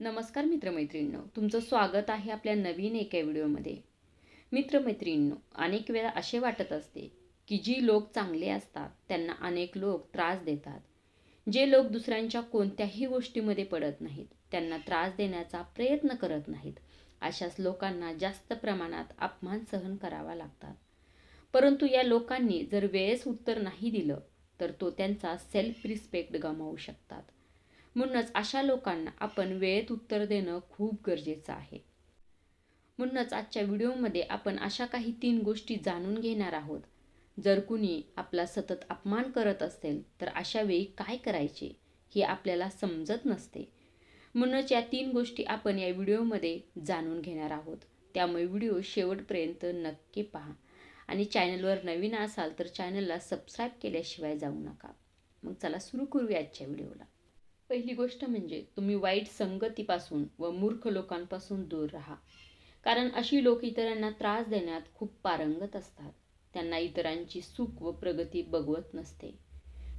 नमस्कार मित्रमैत्रिणींनो तुमचं स्वागत आहे आपल्या नवीन एका व्हिडिओमध्ये. मित्रमैत्रिणींनो अनेक वेळा असे वाटत असते की जी लोक चांगले असतात त्यांना अनेक लोक त्रास देतात. जे लोक दुसऱ्यांच्या कोणत्याही गोष्टीमध्ये पडत नाहीत त्यांना त्रास देण्याचा प्रयत्न करत नाहीत अशाच लोकांना जास्त प्रमाणात अपमान सहन करावा लागतात. परंतु या लोकांनी जर वेळेस उत्तर नाही दिलं तर तो त्यांचा सेल्फ रिस्पेक्ट गमावू शकतात. म्हणूनच अशा लोकांना आपण वेळेत उत्तर देणं खूप गरजेचं आहे. म्हणूनच आजच्या व्हिडिओमध्ये आपण अशा काही तीन गोष्टी जाणून घेणार आहोत. जर कुणी आपला सतत अपमान करत असेल तर अशा वेळी काय करायचे हे आपल्याला समजत नसते. म्हणूनच या तीन गोष्टी आपण या व्हिडिओमध्ये जाणून घेणार आहोत. त्यामुळे व्हिडिओ शेवटपर्यंत नक्की पहा. आणि चॅनलवर नवीन असाल तर चॅनलला सबस्क्राईब केल्याशिवाय जाऊ नका. मग चला सुरू करूया आजच्या व्हिडिओला. पहिली गोष्ट म्हणजे तुम्ही वाईट संगतीपासून व मूर्ख लोकांपासून दूर राहा. कारण अशी लोक इतरांना त्रास देण्यात खूप पारंगत असतात. त्यांना इतरांची सुख व प्रगती बघवत नसते.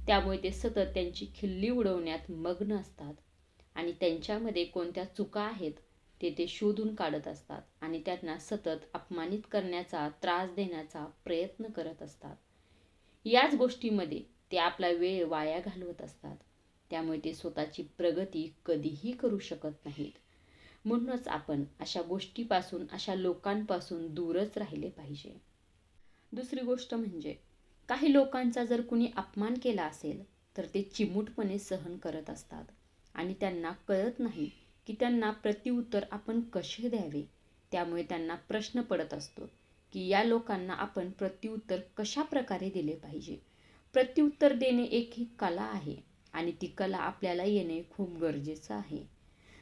त्यामुळे ते सतत त्यांची खिल्ली उडवण्यात मग्न असतात आणि त्यांच्यामध्ये कोणत्या चुका आहेत ते ते शोधून काढत असतात आणि त्यांना सतत अपमानित करण्याचा त्रास देण्याचा प्रयत्न करत असतात. याच गोष्टीमध्ये ते आपला वेळ वाया घालवत असतात. त्यामुळे ते स्वतःची प्रगती कधीही करू शकत नाहीत. म्हणूनच आपण अशा गोष्टीपासून अशा लोकांपासून दूरच राहिले पाहिजे. दुसरी गोष्ट म्हणजे काही लोकांचा जर कुणी अपमान केला असेल तर ते चिमूटपणे सहन करत असतात. आणि त्यांना कळत नाही की त्यांना प्रतिउत्तर आपण कसे द्यावे त्यामुळे त्यांना प्रश्न पडत असतो की या लोकांना आपण प्रत्युत्तर कशा प्रकारे दिले पाहिजे? प्रत्युत्तर देणे एक ही कला आहे. आणि ती कला आपल्याला येणे खूप गरजेचं आहे.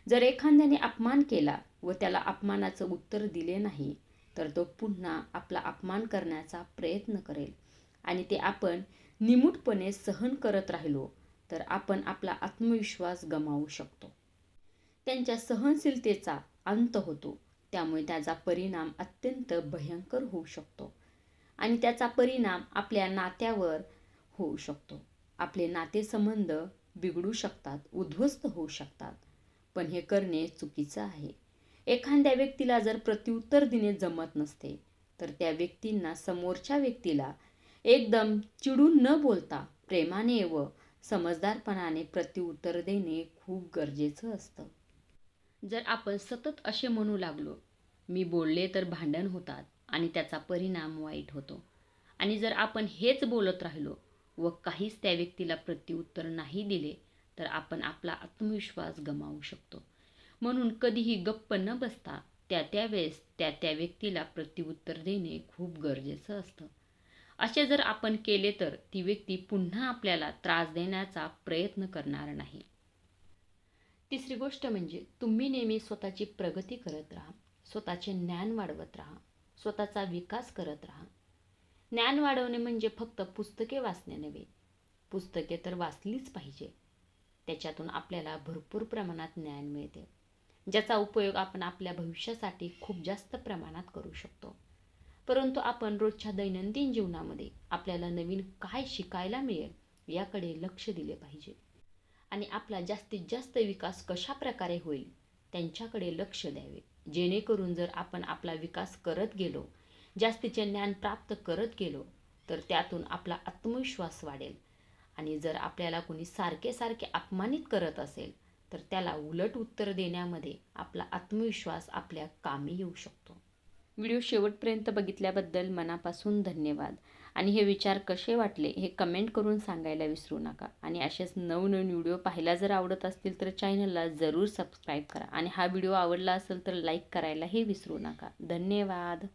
जर एखाद्याने अपमान केला व त्याला अपमानाचं उत्तर दिले नाही तर तो पुन्हा आपला अपमान करण्याचा प्रयत्न करेल. आणि ते आपण निमूटपणे सहन करत राहिलो तर आपण आपला आत्मविश्वास गमावू शकतो. त्यांच्या सहनशीलतेचा अंत होतो. त्यामुळे त्याचा परिणाम अत्यंत भयंकर होऊ शकतो. आणि त्याचा परिणाम आपल्या नात्यावर होऊ शकतो. आपले नातेसंबंध बिघडू शकतात उद्ध्वस्त होऊ शकतात. पण हे करणे चुकीचं आहे. एखाद्या व्यक्तीला जर प्रत्युत्तर देणे जमत नसते तर त्या व्यक्तींना समोरच्या व्यक्तीला एकदम चिडून न बोलता प्रेमाने व समजदारपणाने प्रत्युत्तर देणे खूप गरजेचं असतं. जर आपण सतत असे म्हणू लागलो मी बोलले तर भांडण होतात आणि त्याचा परिणाम वाईट होतो. आणि जर आपण हेच बोलत राहिलो व काहीच त्या व्यक्तीला प्रत्युत्तर नाही दिले तर आपण आपला आत्मविश्वास गमावू शकतो. म्हणून कधीही गप्प न बसता त्या त्यावेळेस त्या त्या व्यक्तीला प्रत्युत्तर देणे खूप गरजेचं असतं. असे जर आपण केले तर ती व्यक्ती पुन्हा आपल्याला त्रास देण्याचा प्रयत्न करणार नाही. तिसरी गोष्ट म्हणजे तुम्ही नेहमी स्वतःची प्रगती करत राहा स्वतःचे ज्ञान वाढवत राहा स्वतःचा विकास करत राहा. ज्ञान वाढवणे म्हणजे फक्त पुस्तके वाचणे नव्हे. पुस्तके तर वाचलीच पाहिजे. त्याच्यातून आपल्याला भरपूर प्रमाणात ज्ञान मिळते. ज्याचा उपयोग आपण आपल्या भविष्यासाठी खूप जास्त प्रमाणात करू शकतो. परंतु आपण रोजच्या दैनंदिन जीवनामध्ये आपल्याला नवीन काय शिकायला मिळेल याकडे लक्ष दिले पाहिजे. आणि आपला जास्तीत जास्त विकास कशा प्रकारे होईल त्यांच्याकडे लक्ष द्यावे. जेणेकरून जर आपण आपला विकास करत गेलो जास्तीचे ज्ञान प्राप्त करत गेलो तर त्यातून आपला आत्मविश्वास वाढेल. आणि जर आपल्याला कोणी सारखे सारखे अपमानित करत असेल तर त्याला उलट उत्तर देण्यामध्ये आपला आत्मविश्वास आपल्या कामी येऊ शकतो. व्हिडिओ शेवटपर्यंत बघितल्याबद्दल मनापासून धन्यवाद. आणि हे विचार कसे वाटले हे कमेंट करून सांगायला विसरू नका. आणि असेच नवनवीन व्हिडिओ पाहायला जर आवडत असतील तर चॅनलला जरूर सबस्क्राईब करा. आणि हा व्हिडिओ आवडला असेल तर लाईक करायलाही विसरू नका. धन्यवाद.